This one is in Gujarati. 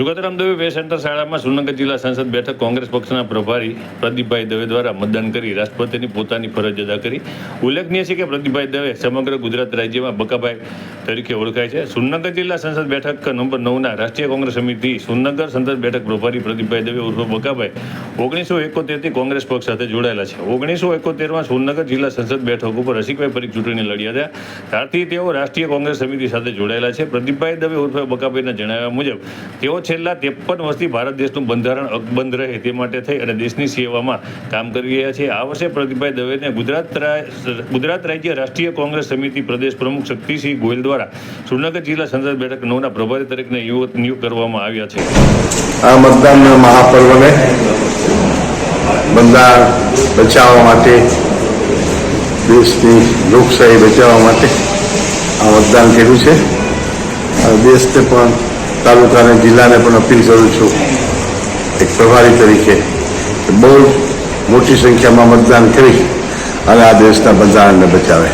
જુગાતરામ દવે વે સેન્ટર શાળામાં સુરનગર જિલ્લા સંસદ બેઠક કોંગ્રેસ પક્ષના પ્રભારી પ્રદીપભાઈ દવે દ્વારા મતદાન કરી રાષ્ટ્રપતિની પોતાની ફરજ અદા કરી. ઉલ્લેખનીય છે કે પ્રદીપભાઈ દવે સમગ્ર ગુજરાત રાજ્યમાં બકાભાઈ તરીકે ઓળખાય છે. સુરનગર જિલ્લા સંસદ બેઠક નંબર નવના રાષ્ટ્રીય કોંગ્રેસ સમિતિ સુરનગર સંસદ બેઠક પ્રભારી પ્રદીપભાઈ દવે ઉર્ફ બકાભાઈ ઓગણીસો એકોતેરથી કોંગ્રેસ પક્ષ સાથે જોડાયેલા છે. ઓગણીસો એકોતેરમાં સુરનગર જિલ્લા સંસદ બેઠક ઉપર રસિકભાઈ પરીખ ચૂંટણી લડ્યા હતા. ત્યારથી તેઓ રાષ્ટ્રીય કોંગ્રેસ સમિતિ સાથે જોડાયેલા છે. પ્રદીપભાઈ દવે ઉર્ફે બકાભાઈના જણાવ્યા મુજબ, તેઓ છેલ્લા ત્રેપન વર્ષથી ભારત દેશનું બંધારણ અકબંધ રહે તે માટે થઈ અને દેશની સેવામાં કામ કરી રહ્યા છે. આ વર્ષે પ્રદીપભાઈ દવેને ગુજરાત ગુજરાત રાજ્ય રાષ્ટ્રીય કોંગ્રેસ સમિતિ પ્રદેશ પ્રમુખ શક્તિસિંહ ગોયલ દ્વારા સુરનગર જિલ્લા સંસદ બેઠક નવના પ્રભારી તરીકે યુવક નિયુક્ત કરવામાં આવ્યા છે. આ મતદાનના મહાપર્વને બંધારણ બચાવવા માટે, દેશની લોકશાહી બચાવવા માટે આ મતદાન કર્યું છે. દેશને પણ તાલુકા અને જિલ્લાને પણ અપીલ કરું છું, એક પ્રભારી તરીકે બહુ મોટી સંખ્યામાં મતદાન કરી અને આ દેશના બંધારણને બચાવે.